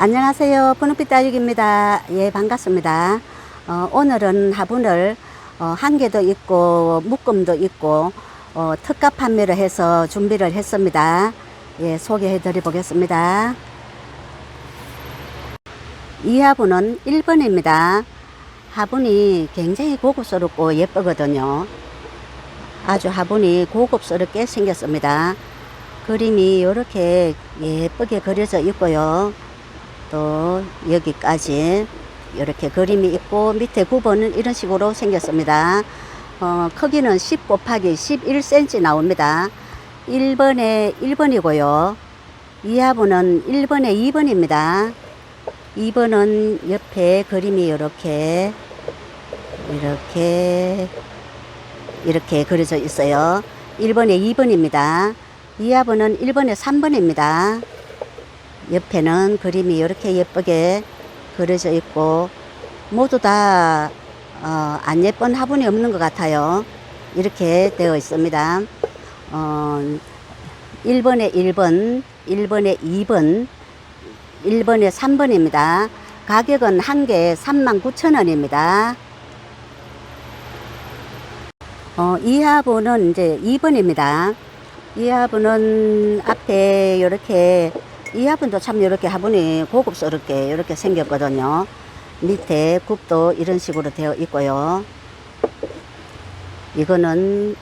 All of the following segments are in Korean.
안녕하세요. 분홍빛 다육입니다. 예, 반갑습니다. 어, 오늘은 화분을 어, 한 개도 있고 묶음도 있고 어, 특가 판매를 해서 준비를 했습니다. 예, 소개해 드려 보겠습니다. 이 화분은 1번입니다. 화분이 굉장히 고급스럽고 예쁘거든요. 아주 화분이 고급스럽게 생겼습니다. 그림이 이렇게 예쁘게 그려져 있고요. 또 여기까지 이렇게 그림이 있고 밑에 9번은 이런 식으로 생겼습니다. 어, 크기는 10 곱하기 11cm 나옵니다. 1번에 1번이고요. 이 화분은 1번에 2번입니다. 2번은 옆에 그림이 이렇게 이렇게 이렇게 그려져 있어요. 1번에 2번입니다. 이 화분은 1번에 3번입니다. 옆에는 그림이 이렇게 예쁘게 그려져 있고 모두 다 어, 안 예쁜 화분이 없는 것 같아요. 이렇게 되어 있습니다. 어, 1번에 1번, 1번에 2번, 1번에 3번입니다. 가격은 한 개에 39,000원입니다. 어, 이 화분은 이제 2번입니다. 이 화분은 앞에 이렇게 이 화분도 참 이렇게 화분이 고급스럽게 이렇게 생겼거든요. 밑에 굽도 이런 식으로 되어 있고요. 이거는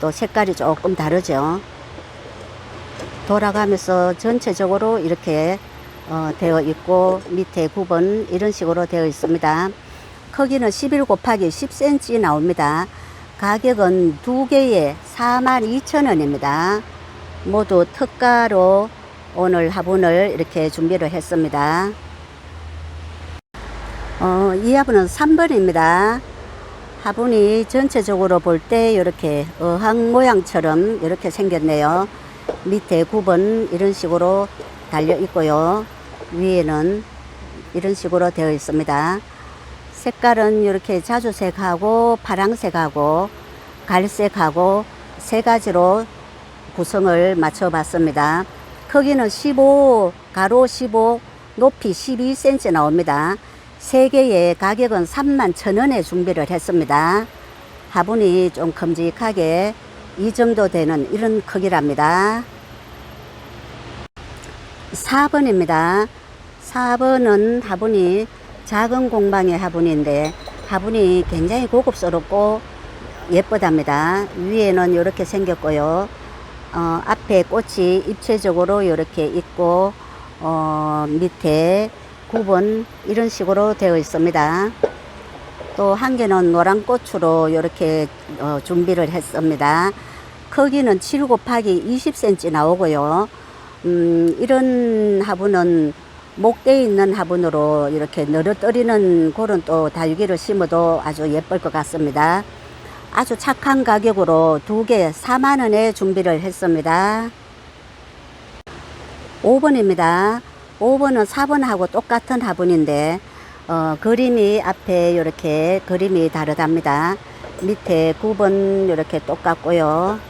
또 색깔이 조금 다르죠. 돌아가면서 전체적으로 이렇게 어, 되어 있고 밑에 9번 이런 식으로 되어 있습니다. 크기는 11 곱하기 10cm 나옵니다. 가격은 두 개에 42,000원입니다. 모두 특가로 오늘 화분을 이렇게 준비를 했습니다. 어, 이 화분은 3번입니다. 화분이 전체적으로 볼 때 이렇게 어항 모양처럼 이렇게 생겼네요. 밑에 9번 이런 식으로 달려 있고요. 위에는 이런 식으로 되어 있습니다. 색깔은 이렇게 자주색하고 파랑색하고 갈색하고 세 가지로 구성을 맞춰 봤습니다. 크기는 15, 가로 15, 높이 12cm 나옵니다. 세 개의 가격은 3만 천 원에 준비를 했습니다. 화분이 좀 큼직하게 이 정도 되는 이런 크기랍니다. 4번입니다. 4번은 화분이 작은 공방의 화분인데 화분이 굉장히 고급스럽고 예쁘답니다. 위에는 이렇게 생겼고요. 어, 앞에 꽃이 입체적으로 이렇게 있고 어, 밑에 9번 이런 식으로 되어 있습니다. 또 한 개는 노란 꽃으로 이렇게 어, 준비를 했습니다. 크기는 7 곱하기 20cm 나오고요. 음, 이런 화분은 목대 있는 화분으로 이렇게 늘어뜨리는 그런 또 다육이를 심어도 아주 예쁠 것 같습니다. 아주 착한 가격으로 두 개 4만 원에 준비를 했습니다. 5번입니다. 5번은 4번하고 똑같은 화분인데 어, 그림이 앞에 이렇게 그림이 다르답니다. 밑에 9번 이렇게 똑같고요.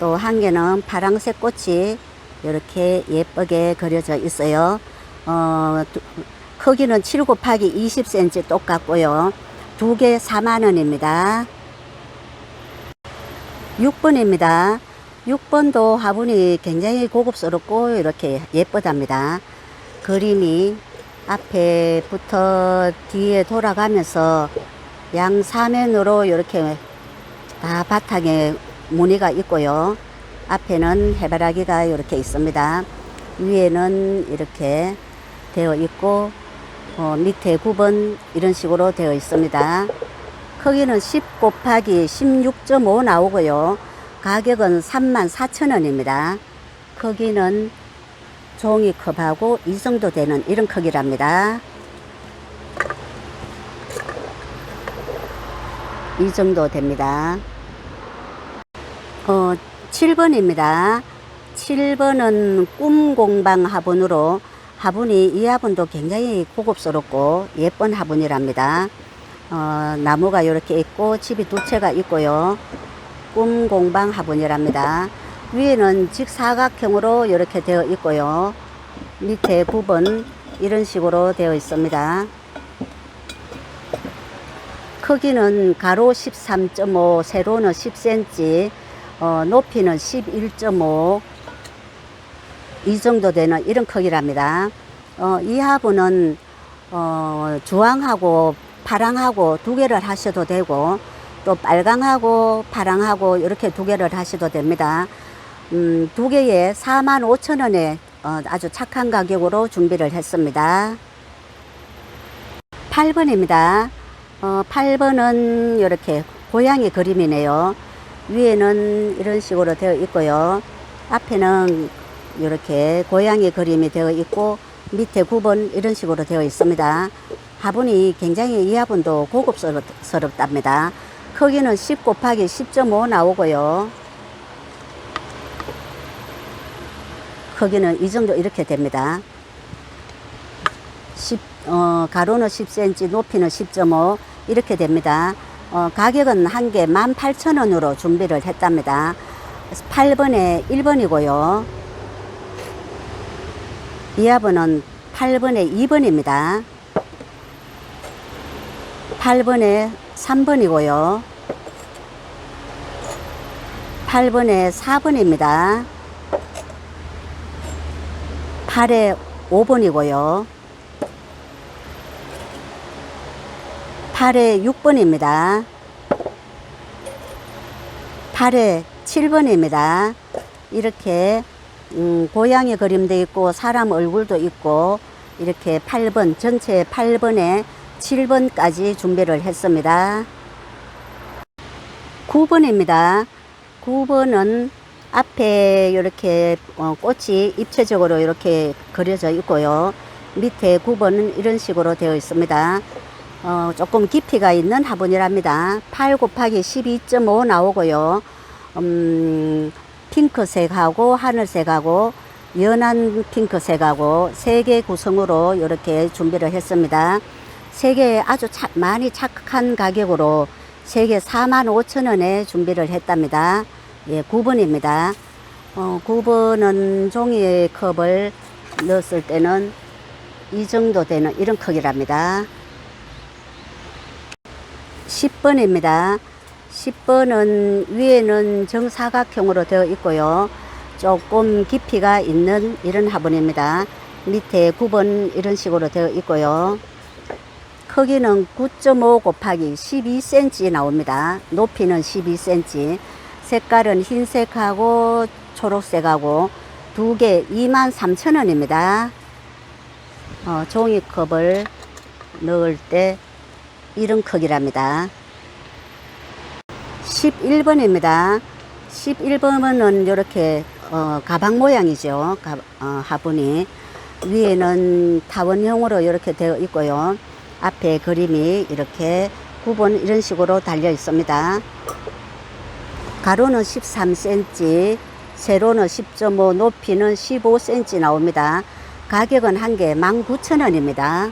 또 한 개는 파랑색 꽃이 이렇게 예쁘게 그려져 있어요. 어, 두, 크기는 7 곱하기 20cm 똑같고요. 두 개 4만 원입니다. 6번입니다. 6번도 화분이 굉장히 고급스럽고 이렇게 예쁘답니다. 그림이 앞에부터 뒤에 돌아가면서 양 사면으로 이렇게 다 바탕에 무늬가 있고요. 앞에는 해바라기가 이렇게 있습니다. 위에는 이렇게 되어 있고 어, 밑에 9번 이런 식으로 되어 있습니다. 크기는 10 곱하기 16.5 나오고요. 가격은 34,000원입니다. 크기는 종이컵하고 이 정도 되는 이런 크기랍니다. 이 정도 됩니다. 어, 7번입니다. 7번은 꿈공방 화분으로 화분이 이 화분도 굉장히 고급스럽고 예쁜 화분이랍니다. 어, 나무가 이렇게 있고 집이 두 채가 있고요. 꿈공방 화분이랍니다. 위에는 직사각형으로 이렇게 되어 있고요. 밑에 9번 이런 식으로 되어 있습니다. 크기는 가로 13.5, 세로는 10cm, 어, 높이는 11.5, 이 정도 되는 이런 크기랍니다. 어, 이 화분은 어, 주황하고 파랑하고 두 개를 하셔도 되고 또 빨강하고 파랑하고 이렇게 두 개를 하셔도 됩니다. 음, 두 개에 4만 5천 원에 어, 아주 착한 가격으로 준비를 했습니다. 8번입니다. 어, 8번은 이렇게 고양이 그림이네요. 위에는 이런 식으로 되어 있고요. 앞에는 이렇게 고양이 그림이 되어 있고 밑에 9번 이런 식으로 되어 있습니다. 화분이 굉장히 이 화분도 고급스럽답니다. 크기는 10 곱하기 10.5 나오고요. 크기는 이 정도 이렇게 됩니다. 10, 어, 가로는 10cm, 높이는 10.5 이렇게 됩니다. 어, 가격은 한 개 18,000원으로 준비를 했답니다. 8번에 1번이고요. 이 화분은 8번에 2번입니다. 8번에 3번이고요. 8번에 4번입니다. 8에 5번이고요. 8에 6번입니다. 8에 7번입니다. 이렇게 음, 고양이 그림도 있고 사람 얼굴도 있고 이렇게 8번 전체 8번에 7번까지 준비를 했습니다. 9번입니다. 9번은 앞에 이렇게 어, 꽃이 입체적으로 이렇게 그려져 있고요. 밑에 9번은 이런 식으로 되어 있습니다. 어, 조금 깊이가 있는 화분이랍니다. 8 곱하기 12.5 나오고요. 음, 핑크색하고 하늘색하고 연한 핑크색하고 세 개 구성으로 이렇게 준비를 했습니다. 세개 아주 차, 많이 착한 가격으로 세개 4만 5천 원에 준비를 했답니다. 예, 9번입니다. 어, 9번은 종이 컵을 넣었을 때는 이 정도 되는 이런 크기랍니다. 10번입니다. 10번은 위에는 정사각형으로 되어 있고요. 조금 깊이가 있는 이런 화분입니다. 밑에 9번 이런 식으로 되어 있고요. 크기는 9.5 곱하기 12cm 나옵니다. 높이는 12cm. 색깔은 흰색하고 초록색하고 두 개 23,000원입니다. 어, 종이컵을 넣을 때 이런 크기랍니다. 11번입니다. 11번은 이렇게 어, 가방 모양이죠. 가, 어, 화분이 위에는 타원형으로 이렇게 되어 있고요. 앞에 그림이 이렇게 9번 이런 식으로 달려 있습니다. 가로는 13cm, 세로는 10.5, 높이는 15cm 나옵니다. 가격은 한 개 19,000원입니다.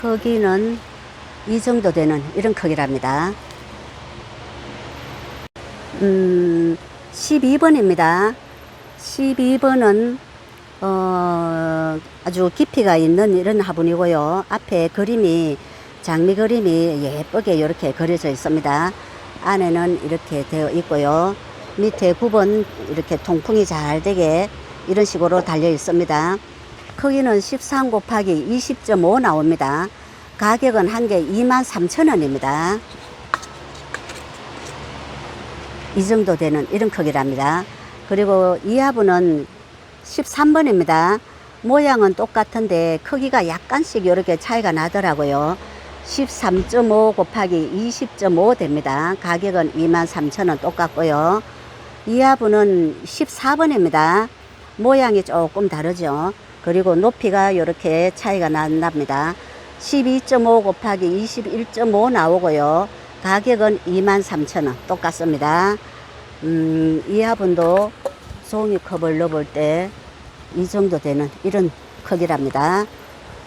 크기는 이 정도 되는 이런 크기랍니다. 음, 12번입니다. 12번은 어, 아주 깊이가 있는 이런 화분이고요. 앞에 그림이 장미 그림이 예쁘게 이렇게 그려져 있습니다. 안에는 이렇게 되어 있고요. 밑에 9번 이렇게 통풍이 잘 되게 이런 식으로 달려 있습니다. 크기는 13 곱하기 20.5 나옵니다. 가격은 한 개 23,000원입니다. 이 정도 되는 이런 크기랍니다. 그리고 이 화분은 13번입니다. 모양은 똑같은데 크기가 약간씩 이렇게 차이가 나더라고요. 13.5 곱하기 20.5 됩니다. 가격은 23,000원 똑같고요. 이 화분은 14번입니다. 모양이 조금 다르죠. 그리고 높이가 이렇게 차이가 난답니다. 12.5 곱하기 21.5 나오고요. 가격은 23,000원 똑같습니다. 음, 이 화분도 종이컵을 넣을 때 이 정도 되는 이런 크기랍니다.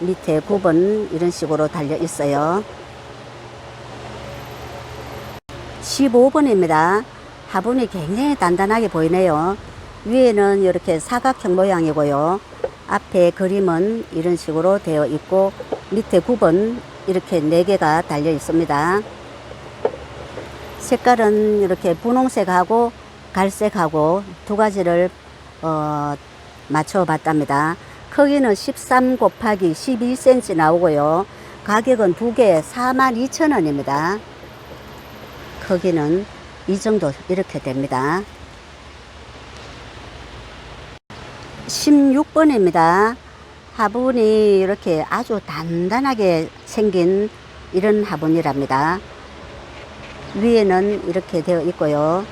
밑에 9번 이런 식으로 달려 있어요. 15번입니다. 화분이 굉장히 단단하게 보이네요. 위에는 이렇게 사각형 모양이고요. 앞에 그림은 이런 식으로 되어 있고 밑에 9번 이렇게 4개가 달려 있습니다. 색깔은 이렇게 분홍색하고 갈색하고 두 가지를 어, 맞춰 봤답니다. 크기는 13 곱하기 12cm 나오고요. 가격은 두 개에 42,000원입니다. 크기는 이 정도 이렇게 됩니다. 16번입니다. 화분이 이렇게 아주 단단하게 생긴 이런 화분이랍니다. 위에는 이렇게 되어 있고요.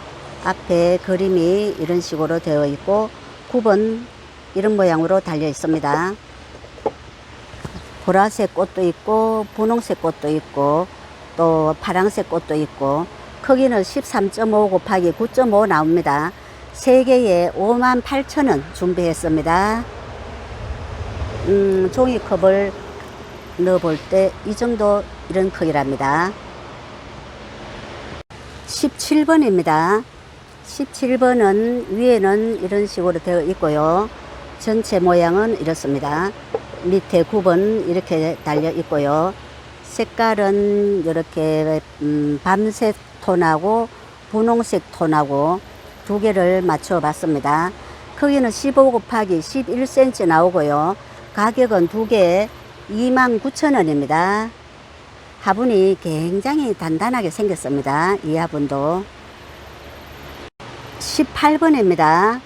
앞에 그림이 이런 식으로 되어 있고 9번 이런 모양으로 달려 있습니다. 보라색 꽃도 있고 분홍색 꽃도 있고 또 파랑색 꽃도 있고 크기는 13.5 곱하기 9.5 나옵니다. 3개에 5만 8천 원 준비했습니다. 음, 종이컵을 넣어볼 때 이 정도 이런 크기랍니다. 17번입니다. 17번은 위에는 이런 식으로 되어 있고요. 전체 모양은 이렇습니다. 밑에 9번 이렇게 달려 있고요. 색깔은 이렇게 음, 밤색 톤하고 분홍색 톤하고 두 개를 맞춰 봤습니다. 크기는 15 곱하기 11cm 나오고요. 가격은 두 개에 29,000원입니다. 화분이 굉장히 단단하게 생겼습니다. 이 화분도. 18번입니다.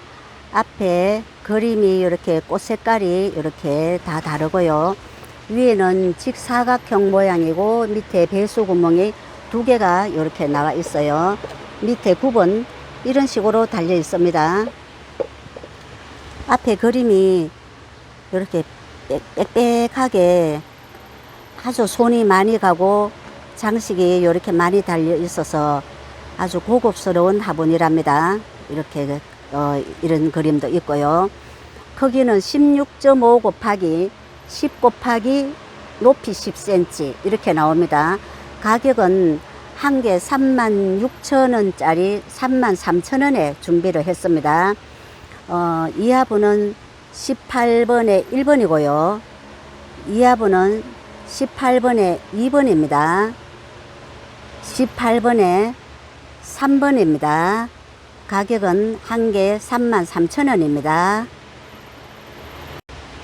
앞에 그림이 이렇게 꽃 색깔이 이렇게 다 다르고요. 위에는 직사각형 모양이고 밑에 배수 구멍이 두 개가 이렇게 나와 있어요. 밑에 9번 이런 식으로 달려 있습니다. 앞에 그림이 이렇게 빽빽하게 아주 손이 많이 가고 장식이 이렇게 많이 달려 있어서 아주 고급스러운 화분이랍니다. 이렇게 어, 이런 그림도 있고요. 크기는 16.5 곱하기 10 곱하기 높이 10cm 이렇게 나옵니다. 가격은 한 개 3만 6천 원짜리 3만 3천 원에 준비를 했습니다. 어, 이 화분은 18번에 1번이고요. 이 화분은 18번에 2번입니다. 18번에 3번입니다. 가격은 한 개 3만 3천 원입니다.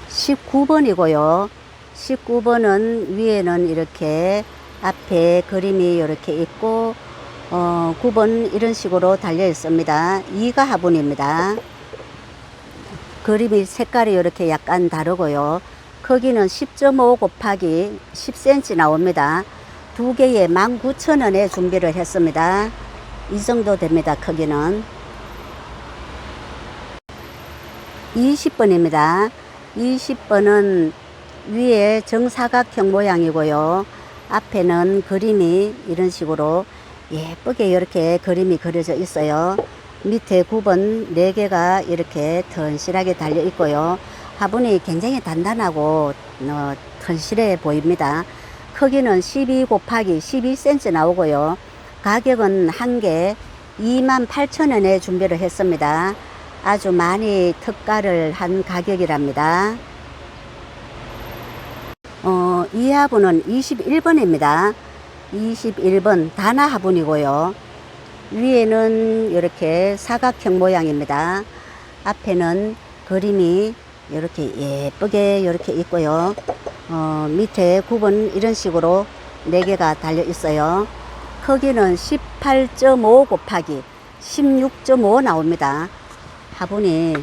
19번이고요. 19번은 위에는 이렇게 앞에 그림이 이렇게 있고 어, 9번 이런 식으로 달려 있습니다. 이가 화분입니다. 그림이 색깔이 이렇게 약간 다르고요. 크기는 10.5 곱하기 10cm 나옵니다. 두 개에 19,000원에 준비를 했습니다. 이 정도 됩니다. 크기는. 20번입니다. 20번은 위에 정사각형 모양이고요. 앞에는 그림이 이런 식으로 예쁘게 이렇게 그림이 그려져 있어요. 밑에 9번 4개가 이렇게 튼실하게 달려 있고요. 화분이 굉장히 단단하고 어, 튼실해 보입니다. 크기는 12 곱하기 12cm 나오고요. 가격은 한 개 28,000원에 준비를 했습니다. 아주 많이 특가를 한 가격이랍니다. 어, 이 화분은 21번입니다. 21번 단화 화분이고요. 위에는 이렇게 사각형 모양입니다. 앞에는 그림이 이렇게 예쁘게 이렇게 있고요. 어, 밑에 9번 이런 식으로 4개가 달려 있어요. 크기는 18.5 곱하기 16.5 나옵니다. 화분이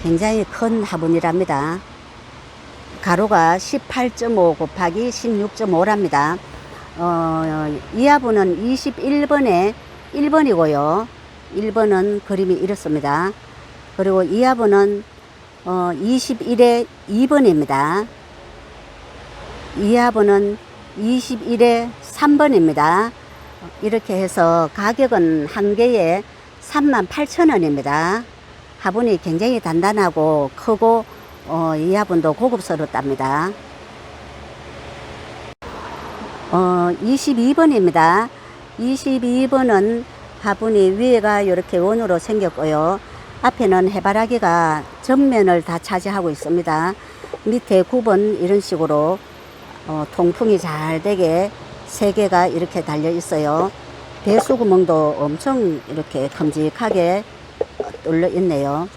굉장히 큰 화분이랍니다. 가로가 18.5 곱하기 16.5랍니다. 어, 이 화분은 21번에 1번이고요. 1번은 그림이 이렇습니다. 그리고 이 화분은 어, 21에 2번입니다. 이 화분은 21에 3번입니다. 이렇게 해서 가격은 한 개에 3만 8천 원입니다. 화분이 굉장히 단단하고 크고 어, 이 화분도 고급스럽답니다. 어, 22번입니다. 22번은 화분이 위에가 이렇게 원으로 생겼고요. 앞에는 해바라기가 전면을 다 차지하고 있습니다. 밑에 9번 이런 식으로 어, 통풍이 잘 되게 세 개가 이렇게 달려 있어요. 배수 구멍도 엄청 이렇게 큼직하게 뚫려 있네요.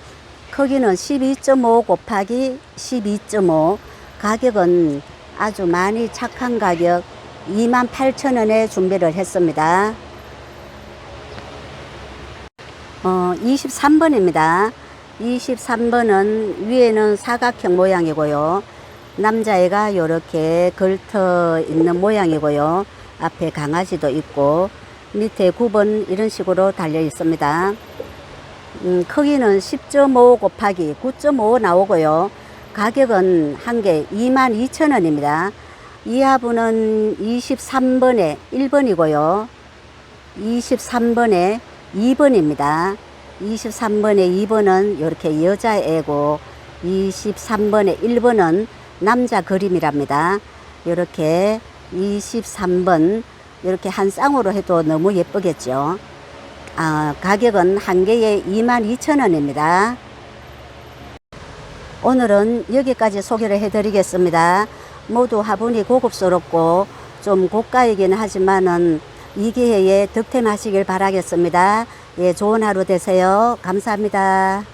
크기는 12.5 곱하기 12.5 가격은 아주 많이 착한 가격 28,000원에 준비를 했습니다. 어, 23번입니다. 23번은 위에는 사각형 모양이고요. 남자애가 이렇게 걸터 있는 모양이고요. 앞에 강아지도 있고 밑에 9번 이런 식으로 달려 있습니다. 음, 크기는 10.5 곱하기 9.5 나오고요. 가격은 한 개 22,000원입니다. 이 화분은 23번에 1번이고요. 23번에 2번입니다. 23번에 2번은 이렇게 여자애고 23번에 1번은 남자 그림이랍니다. 이렇게 23번 이렇게 한 쌍으로 해도 너무 예쁘겠죠. 아, 가격은 한 개에 22,000원입니다. 오늘은 여기까지 소개를 해드리겠습니다. 모두 화분이 고급스럽고 좀 고가이긴 하지만은 이 기회에 득템하시길 바라겠습니다. 예, 좋은 하루 되세요. 감사합니다.